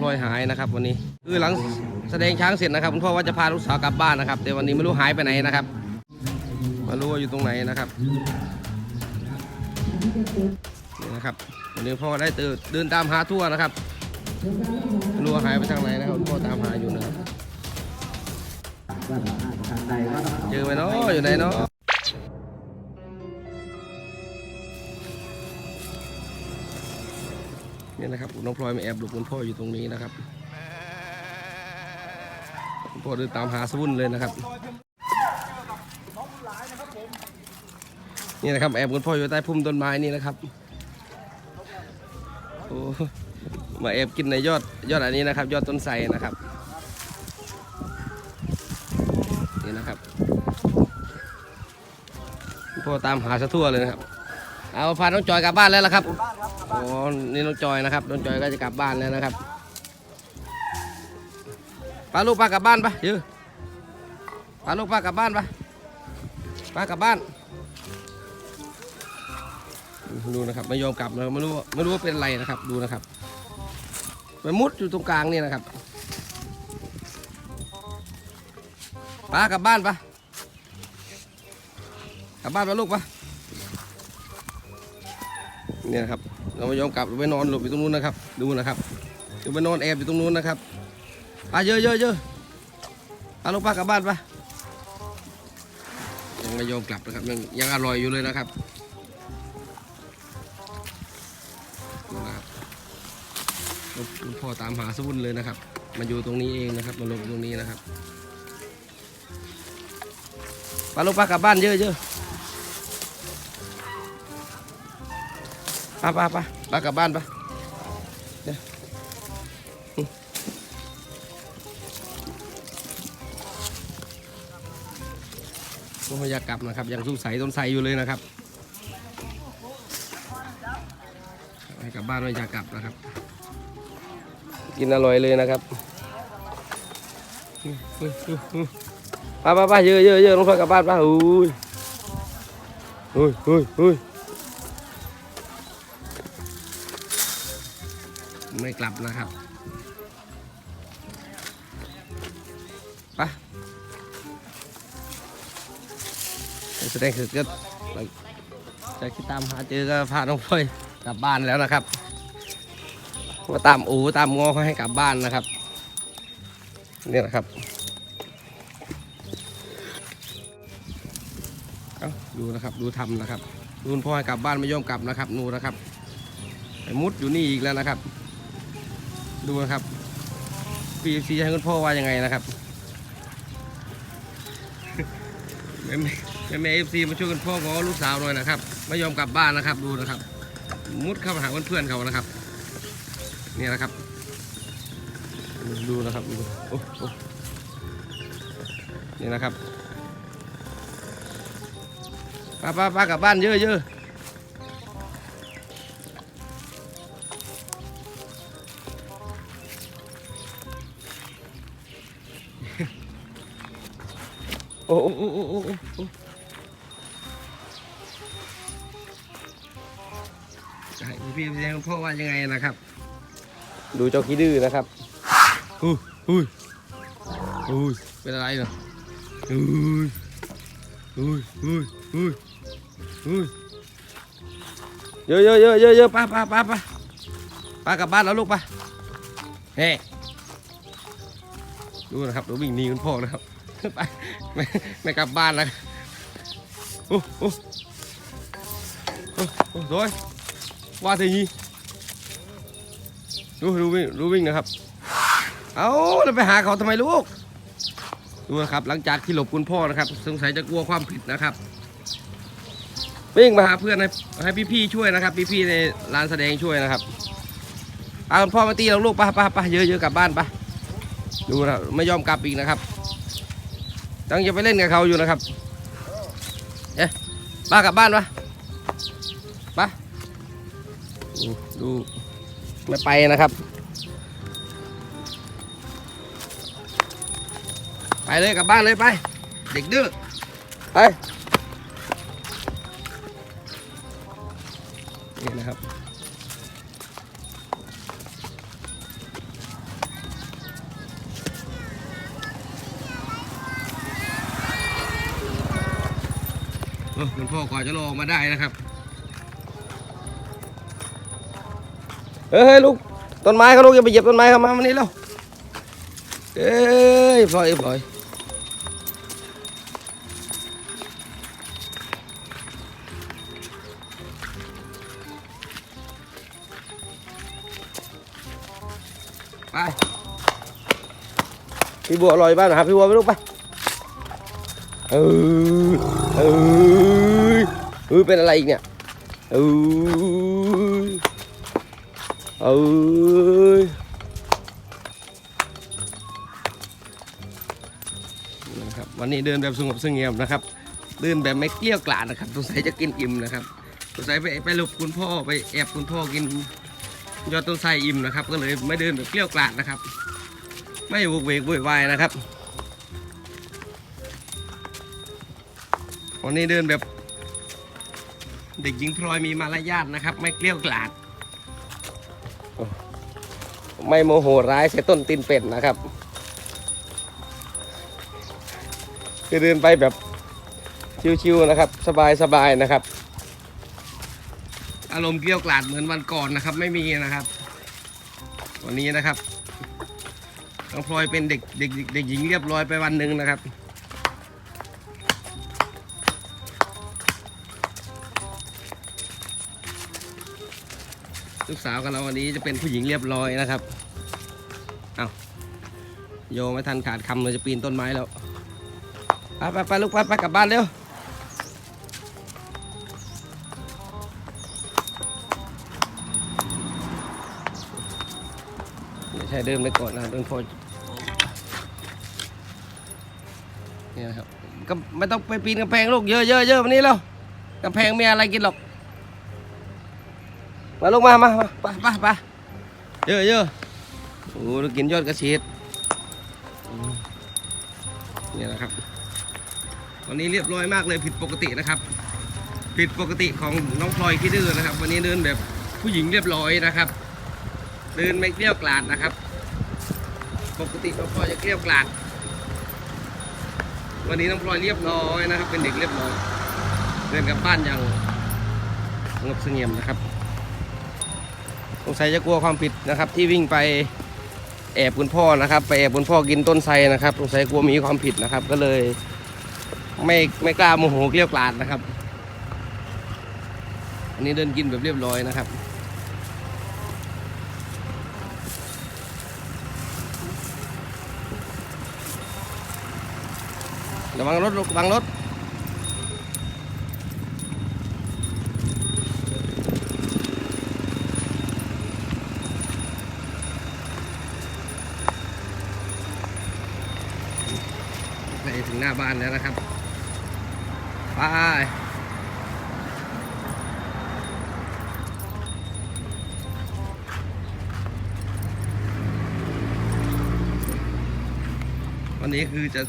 พลอยหายนะครับ วันนี้คือหลังแสดงช้างเสร็จนะครับคุณพ่อว่าจะพาลูกสาวกลับบ้านนะครับ แต่วันนี้ไม่รู้หายไปไหนนะครับไม่รู้ว่าอยู่ตรงไหนนะครับนี่นะครับวันนี้พ่อได้เดินเดินตามหาทั่วนะครับไม่รู้ว่าหายไปทางไหนนะครับคุณพ่อตามหาอยู่นะครับเจอไหมเนาะอยู่ไหนเนาะ นี่นะครับน้องพลอยมาแอบหลบคุณพ่ออยู่ตรงนี้นะครับคุณพ่อเดินตามหาสวุ่นเลยนะครับนี่นะครับแอบคุณพ่ออยู่ใต้พุ่มต้นไม้นี่นะครับโอ้มาแอบกินในยอดยอดอันนี้นะครับ ยอดต้นไทรนะครับนี่นะครับพ่อตามหาสะทั่วเลยนะครับ เอาพาน้องจอยกลับบ้านแล้วละครับ อ๋อนี่น้องจอยนะครับน้องจอยก็จะกลับบ้านแล้วนะครับพาลูกป้ากลับบ้านปะยือพาลูกป้ากลับบ้านปะป้ากลับบ้าน ดูนะครับไม่ยอมกลับนะไม่รู้ไม่รู้ว่าเป็นอะไรนะครับดูนะครับไปมุดอยู่ตรงกลางนี่นะครับป้ากลับบ้านปะกลับบ้านปะลูกปะเนี่ยครับ เราไม่ยอมกลับเราไปนอนหลบอยู่ตรงนู้นนะครับ ดูนะครับเดี๋ยวไปนอนแอบอยู่ตรงนู้นนะครับปลาเยอะเยอะเยอะปลาลูกปลากลับบ้านปะยังไม่ยอมกลับนะครับยังยังอร่อยอยู่เลยนะครับดูนะครับลูกพ่อตามหาสวุ่นเลยนะครับ มาอยู่ตรงนี้เองนะครับมาลงตรงนี้นะครับปลาลูกปลากลับบ้านเยอะเยอะ ป้าป้าป้าป้ากลับบ้านปะเดี๋ยวอืมไม่อยากกลับนะครับยังสู้ใสต้นไทรอยู่เลยนะครับให้กลับบ้านไม่อยากกลับนะครับ กินอร่อยเลยนะครับไป้าป้าป้าเยอะเยอะเยอะน้องพลอยกลับบ้านป้าอุ้ยอุ้ยอุ้ย ไม่กลับนะครับไปแสดงคือก็จากที่ตามหาเจอก็พาน้องพลอยกลับบ้านแล้วนะครับว่าตามอูตามงอเขาให้กลับบ้านนะครับนี่นะครับเอาดูนะครับดูทำนะครับดูคุณพ่อให้กลับบ้านไม่ยอมกลับนะครับนูนะครับมุดอยู่นี่อีกแล้วนะครับ ดูนะครับพีซีให้คุณพ่อว่ายังไงนะครับแม่แม่แม่เอฟซีมาช่วยคุณพ่อขอลูกสาวหน่อยนะครับ ไม่ยอมกลับบ้านนะครับ ดูนะครับ มุดเข้ามาหาเพื่อนๆเขานะครับ นี่นะครับ ดูนะครับดูโอ้โอ้นี่นะครับป้าป้าป้ากลับบ้านเยอะเยอะ อ้โอ้โอ้โอ้พี่พี่แจ้งพ่อว่ายังไงนะครับ ดูเจ้าขี้ดื้อนะครับอุ้ยอุ้ยอุ้ยเป็นอะไรเนาะอุ้ยอุ้ยอุ้ยอุ้ยอุ้ยเยอะเยอะเยอะเยอะเยอะป้าป้าป้าป้าป้ากลับบ้านแล้วลูกป้าเฮ้ดูนะครับดูวิ่งหนีคุณพ่อนะครับ ไปไม่ไม่กลับบ้านแล้วโอ้โอ้โอ้โอ้โดยว่าทีนี้ดูดูวิ่งดูวิ่งนะครับ เอาแล้วไปหาเขาทำไมลูกดูนะครับ หลังจากที่หลบคุณพ่อนะครับ สงสัยจะกลัวความผิดนะครับวิ่งมาหาเพื่อนให้ให้พี่ๆช่วยนะครับ พี่ๆในร้านแสดงช่วยนะครับเอาพ่อมาตีเราลูกปไปไปะเยอะๆกลับบ้านไปดูนะไม่ยอมกลับอีกนะครับ ตั้งจะไปเล่นกับเขาอยู่นะครับเอ๊ะป้ากลับบ้านปะป้าดูดูไม่ไปนะครับ ไปเลยกลับบ้านเลยไป เด็กดื้อไปนี่นะครับ คุณพ่อกว่าจะลงมาได้นะครับเฮ้ยลูกต้นไม้เขาลูกอย่าไปเหยียบต้นไม้เขามาวันนี้แล้วเอ้ยปล่อยปล่อยไปพี่บัวลอยบ้านนะครับพี่บัวไปลูกไป เออเออเออเป็นอะไรอีกเนี่ยเออเออนะครับวันนี้เดินแบบสงบสงี่ยมนะครับ เดินแบบไม่เกลี้ยวกล่อมนะครับสงสัยจะกินอิ่มนะครับสงสัยไปไปหลบคุณพ่อไปแอบคุณพ่อกินยอดต้นไทรอิ่มนะครับ ก็เลยไม่เดินแบบเกลี้ยวกล่อมนะครับ ไม่โวกเวกโวยวายนะครับ วันนี้เดินแบบ เด็กหญิงพลอยมีมารยาทนะครับ ไม่เกลี้ยวกล่อมไม่โมโหร้ายใช้ต้นตีนเป็ดนะครับคือเดินไปแบบชิวๆนะครับ สบายๆนะครับ อารมณ์เกลี้ยวกล่อมเหมือนวันก่อนนะครับ ไม่มีนะครับ วันนี้นะครับน้องพลอยเป็นเด็กเด็กเด็กหญิงเรียบร้อยไปวันหนึ่งนะครับ ลูกสาวของเราวันนี้จะเป็นผู้หญิงเรียบร้อยนะครับเอาโยไม่ทันขาดคำเลยจะปีนต้นไม้แล้วไปไปไปลูกไปไปกลับบ้านเร็วใช่เดินไปก่อนนะเดินพอเนี่ยนะครับก็ไม่ต้องไปปีนกำแพงลูกเยอะเยอะเยอะวันนี้แล้วกำแพงไม่อะไรกินหรอก มาลูกมามามาไปไปไปเยอะเยอะโอ้เรากินยอดกระเฉดอืมเนี่ยนะครับ วันนี้เรียบร้อยมากเลยผิดปกตินะครับ ผิดปกติของน้องพลอยขี้ดื้อนะครับ วันนี้เดินแบบผู้หญิงเรียบร้อยนะครับ เดินไม่เกลี้ยวกลาดนะครับ ปกติน้องพลอยจะเกลี้ยวกลาดวันนี้น้องพลอยเรียบร้อยนะครับ เป็นเด็กเรียบร้อย เดินกลับบ้านอย่างสงบเสงี่ยมนะครับส งสัยจะกลัวความผิดนะครับ ที่วิ่งไปแอบคุณพ่อนะครับ ไปแอบคุณพ่อกินต้นไทรนะครับสงสัยกลัวมีความผิดนะครับ ก็เลย ไม่ไม่กล้าโมโหเกลี้ยกล่อมนะครับ อันนี้เดินกินแบบเรียบร้อยนะครับระวังรถระวังรถ ถึงหน้าบ้านแล้วนะครับไปวันนี้คือจะ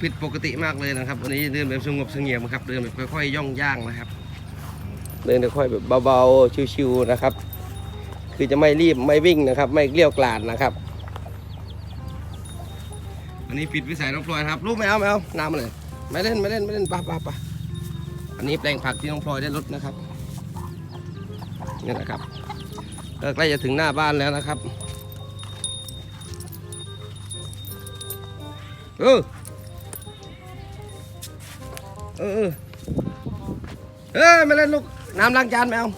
ผิดปกติมากเลยนะครับ วันนี้เดินแบบสงบเสงี่ยมครับเดินแบบค่อยๆ ย่องย่างนะครับ เดินค่อยๆแบบเบาๆชิวๆนะครับ คือจะไม่รีบไม่วิ่งนะครับ ไม่เกลี้ยวกล่อมนะครับ อันนี้ปิดวิสัยน้องพลอยครับ ลูกไม่เอาไม่เอาน้ำมาเลย ไม่เล่นไม่เล่นไม่เล่นปะปะปะอันนี้แปลงผักที่น้องพลอยได้ลดนะครับนี่นะครับใกล้จะถึงหน้าบ้านแล้วนะครับเออเออเออไม่เล่นลูกน้ำล้างจานไม่เอา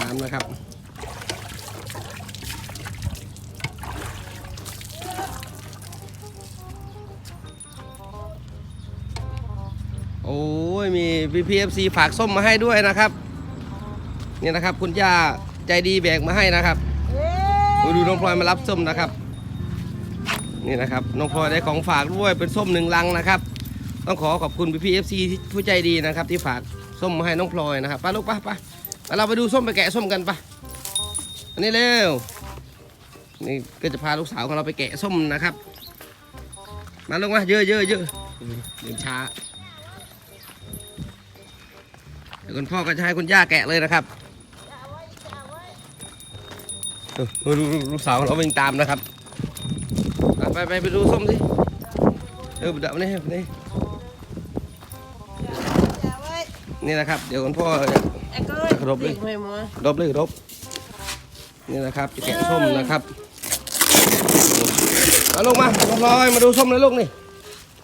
น้ำนะครับ โอ้ยมีพีพีเอฟซีฝากส้มมาให้ด้วยนะครับนี่นะครับ คุณย่าใจดีแบกมาให้นะครับดูดูน้องพลอยมารับส้มนะครับ นี่นะครับน้องพลอยได้ของฝากด้วยเป็นส้มหนึ่งลังนะครับ ต้องขอขอบคุณพีพีเอฟซีผู้ใจดีนะครับ ที่ฝากส้มมาให้น้องพลอยนะครับไปลูกไปไปแล้วเราไปดูส้มไปแกะส้มกันไปอันนี้เร็วนี่ก็จะพาลูกสาวของเราไปแกะส้มนะครับ มาลงมาเยอะเยอะเยอะเดินช้า ดี๋ยวคุณพ่อก็จะให้คุณย่าแกะเลยนะครับเออดูลูกสาวของเราวิ่งตามนะครับ ไปไปไปดูส้มสิเออดับนี่นี่นี่นะครับ เดี๋ยวคุณพ่อไอ้ก้อยครบเลยรบเลยรบนี่นะครับจะแกะส้มนะครับเอาลูกมาลอยมาดูส้มเลยลูกนี่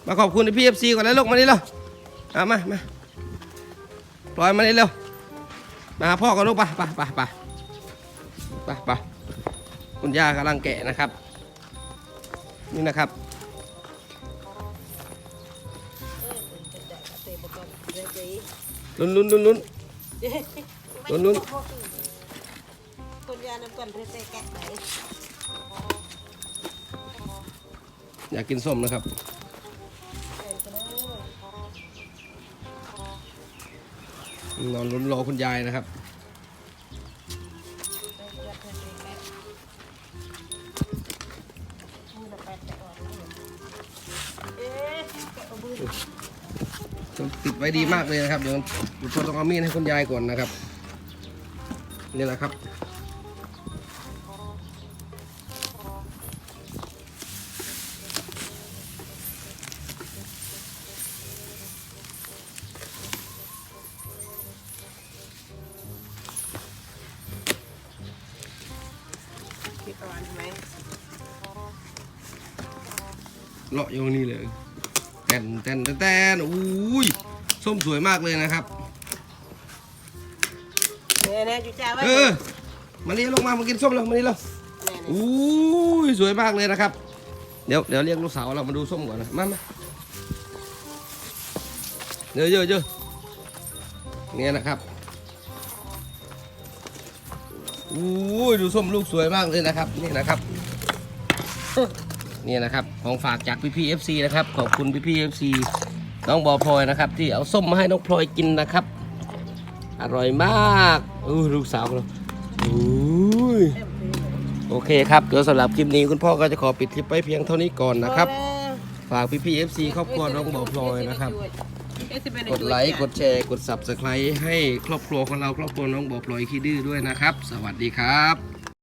มาขอบคุณพี่เอฟซีก่อนนะลูกมานี่เร็วเอามามา ลอยมานี่เร็วมาหาพ่อก่อนลูกไปไปไปไปไปไปคุณย่ากำลังแกะนะครับ นี่นะครับลุ้นลุ้นลุ้นลุ้นลุ้นลุ้นคนยาน้ำกันเพื่อแกะไหนอยากกินส้มนะครับ นอนลุ้นรอคุณยายนะครับ ติดไว้ดีมากเลยนะครับ เดี๋ยวเดี๋ยวต้องเอามีดให้คุณยายก่อนนะครับ นี่แหละครับ เลาะอยู่นี่เลยแตนแตนแตนแตนอุ้ยส้มสวยมากเลยนะครับเนี่ยนะจุจ้าไว้เออมานี่ลงมามากินส้มแล้วมานี่แล้วเนี่ยนะอุ้ยสวยมากเลยนะครับ เดี๋ยวเดี๋ยวเรียกลูกสาวเรามาดูส้มก่อนนะมามาเยอะเยอะเยอะเนี่ยนะครับอุ้ยดูส้มลูกสวยมากเลยนะครับ นี่นะครับ นี่นะครับ ของฝากจากพี่พีเอฟซีนะครับ ขอบคุณพี่พีเอฟซีน้องบอพลอยนะครับ ที่เอาส้มมาให้น้องพลอยกินนะครับ อร่อยมากอู้ลูกสาวเราอุ้ยโอเคครับเดี๋ยวสำหรับคลิปนี้คุณพ่อก็จะขอปิดคลิปไว้เพียงเท่านี้ก่อนนะครับ ฝากพี่พีเอฟซีครอบครัวน้องบอพลอยนะครับ กดไลค์กดแชร์กด subscribe ให้ครอบครัวของเราครอบครัวน้องบอพลอยขี้ดื้อด้วยนะครับ สวัสดีครับ